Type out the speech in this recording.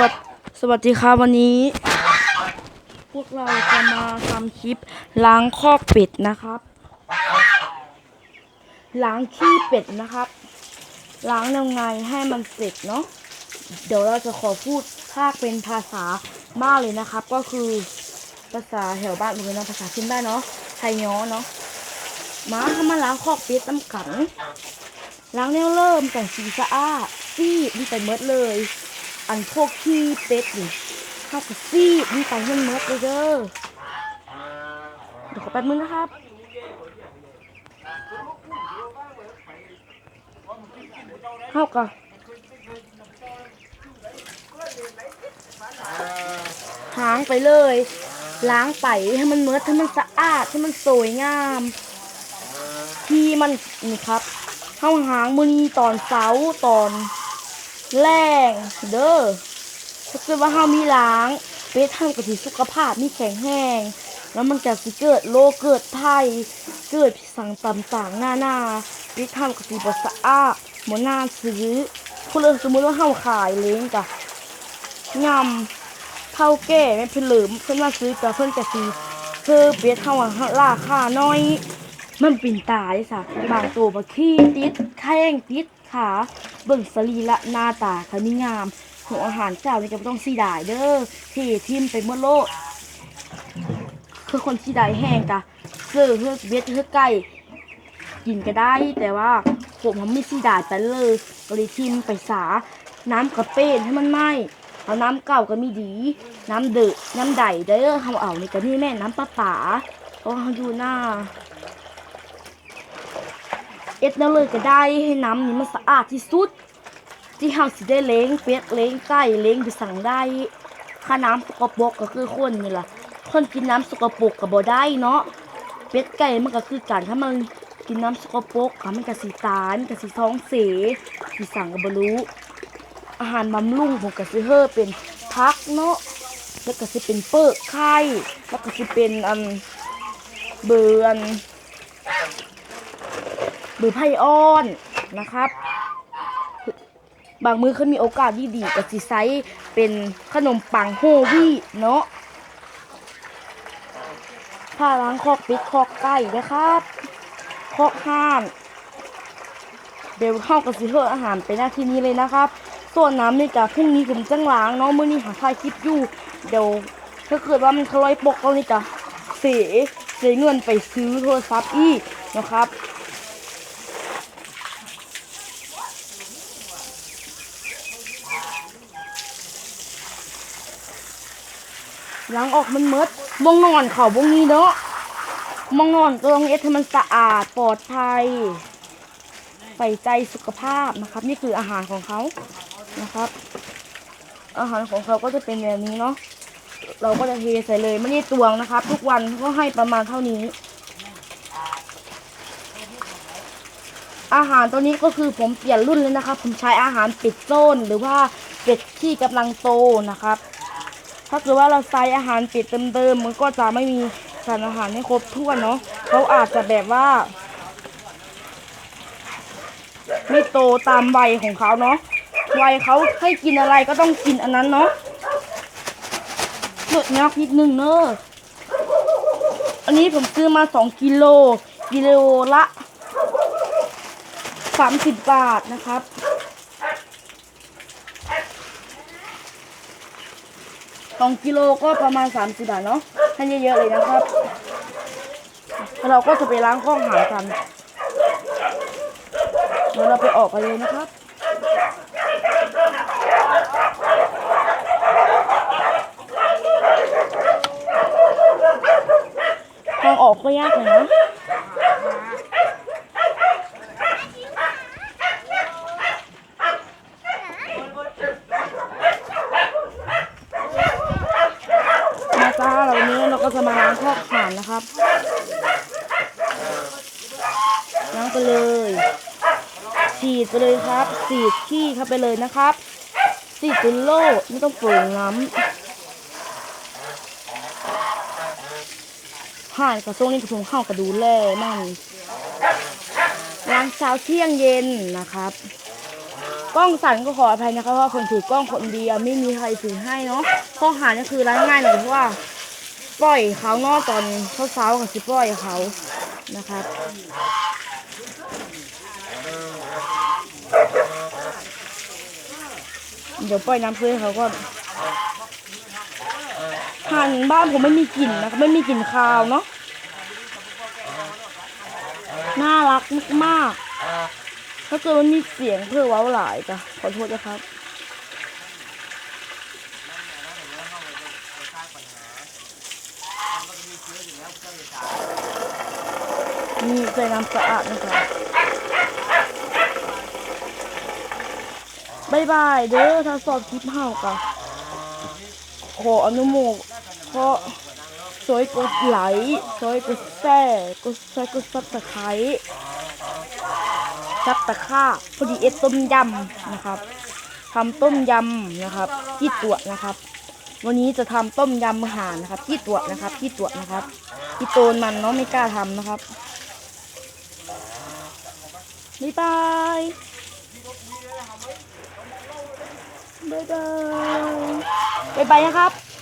วัสสวัสดีครับวันนี้ พวกเราจะมาทำคลิปล้างคอกเป็ดนะครับ ล้างขี้เป็ดนะครับ ล้างยังไงให้มันเสร็จเนาะเดี๋ยวเราจะขอพูดภาคเป็นภาษาบ้านเลยนะครับ ก็คือภาษาแถวบ้านเลยนะภาษาขึ้นได้เนาะไทยย้อเนาะมาทำมาล้างคอกเป็ดน้ำกันล้างแนวเริ่มแต่งสีสะอาดซีดนี่ไปเมดเลย อันพวกขี้เป็ดนี่ข้ากับซีดนี่ไปให้เมดเลยเด้อเดี๋ยวขอแป๊บนึงนะครับเข้ากับหางไปเลย ล้างไปให้มันเมดให้มันสะอาดให้มันสวยงาม ที่มันนี่ครับเข้าหางมือนีตอนเสาตอน แรงเด้อถ้าเกิดว่าเฮามีล้างเป็ดท่านก็สิสุขภาพมีแข็งแรงแล้วมันจะสิเกิดโรคเกิดไข้เกิดสังต่างๆหน้าหน้าเป็ดท่านก็สิบ่สะอาดบ่น่าซื้อพูดเลยสมมุติว่าเฮาขายเล้งกะยำเท่าแก่แม่เพิ่นเหลิมเพิ่นมาซื้อกะเพิ่นจะสิเพิ่มเป็ดเฮาอะราคาน้อยมันเป็นตาได้สะบางตัวบะขี้ติดแข้งติดขา เบิ่งสรีระหน้าตาเขานี่งามหัวอาหารเจ้านี่ก็ต้องสีดายเด้อเททิมไปหมดโลดคือคนที่ใดแห้งกะเสื้อเฮือกเบ็ดเฮือกไก่กินก็ได้ แต่ว่าผมมันไม่สีดายไปเลยก็เลยทิมไปสา น้ำกระเป็นให้มันไหมเอาน้ำเก่าก็มีดี น้ำเดือดน้ำใดเด้อเฮาเอานี่ก็นี่แม่น้ำปลาป๋าเพราะเฮาอยู่หน้า อ็ดนั่นเลยก็ได้ให้น้ำนี่มันสะอาดที่สุด ที่เฮาสิได้เล้งเป็ดเล้งไก่เล้งไปสั่งได้ค่าน้ำสกปรกก็คือคนนี่ล่ะคนกินน้ำสกปรกก็บ่ได้เนาะเป็ดไก่มันก็คือการถ้ามันกินน้ำสกปรกอะมันก็สิตายมันก็สิท้องเสียสิสั่งก็บ่รู้อาหารบำรุงผมก็สิเฮ็ดเป็นพักเนาะแล้วก็สิเป็นเปิกไข่แล้วก็สิเป็นอันเบือน รือไพ่อ้อนนะครับ บางมือเขามีโอกาสดีดีๆกับซีไซส์เป็นขนมปังโฮวี่เนาะผ้าล้างคอกปิดคอกไก่นะครับคอกห้านเดี๋ยวเข้ากับซีเฮอร์อาหารไปหน้าที่นี้เลยนะครับ ส่วนน้ำนี่จะพรุ่งนี้ผมจังล้างเนาะมื้อนี้หาถ่ายคลิปอยู่ เดี๋ยวถ้าเกิดว่ามันคล้อยปกแล้วนี่จะเสียเสียเงินไปซื้อโทรศัพท์อีกนะครับ ล้างออกมันหมดมองนอนเขาบงนี้เนาะมองนอนต้องเอ็ดให้มันสะอาดปลอดภัยใส่ใจสุขภาพนะครับ นี่คืออาหารของเขานะครับ อาหารของเขาก็จะเป็นแบบนี้เนาะเราก็จะเทใส่เลยไม่ได้ตวงนะครับ ทุกวันก็ให้ประมาณเท่านี้ อาหารตัวนี้ก็คือผมเปลี่ยนรุ่นเลยนะครับ ผมใช้อาหารเป็ดโซนหรือว่าเป็ดที่กำลังโตนะครับ ถ้าเกิดว่าเราใส่อาหารเป็ดเดิมๆมันก็จะไม่มีสารอาหารให้ครบถ้วนเนาะเขาอาจจะแบบว่า ไม่โตตามวัยของเขาเนาะวัยเขาให้กินอะไรก็ต้องกินอันนั้นเนาะหลดยักนิดนึงเนอะอันนี้ผมซื้อมาสองกิโล กิโลละสามสิบบาทนะครับ สองกิโลก็ประมาณสามสิบบาทเนาะให้เยอะๆเลยนะครับแล้วเราก็จะไปล้างข้องหางกันเดี๋ยวเราไปออกกันเลยนะครับทางออกก็ยากหน่อยนะ มาจ้าเรานี้เรา ก็จะมาล้างคอข่านนะครับล้างไปเลย ฉีดไปเลยครับ ฉีดขี้เข้าไปเลยนะครับ ฉีดเป็นโล่ไม่ต้องเปิดน้ำห่านกระทรงนี่กระทงเข้ากระดูแลมันล้างเช้าเที่ยงเย็นนะครับ กล้องสั่นก็ขออภัยนะคะเพราะว่าคนถือกล้องคนเดียวไม่มีใครถือให้เนาะข้อหานี่คือร้ายง่ายหน่อยเพราะว่า ปล่อยเขาเนอตอนเช้าๆกับสิปล่อยเขานะครับเดี๋ยวปล่อยน้ำเพื่อเขาก่อนห่านบ้านผมไม่มีกลิ่นนะครับไม่มีกลิ่นคาวเนาะน่ารักมากๆถ้าเกิดมันมีเสียงเพื่อเว้าหลายจ้ะขอโทษนะครับ นี่ใส่น้ำสะอาดนะคะบายบายเด้อถ้าสอบคลิปเฮากะขออนุโมทเพราะสวยกดไลค์สวยกดแชร์กดแชร์กดซับตะไคร้ซับตะค่าพอดีเอ็ดต้มยำนะครับทำต้มยำนะครับที่ตัวนะครับ วันนี้จะทำต้มยำห่านนะครับ ที่ตัวนะครับ ที่ตัวนะครับที่โตนมันเนาะไม่กล้าทำนะครับบ๊ายบายบ๊ายบายบ๊ายบายนะครับ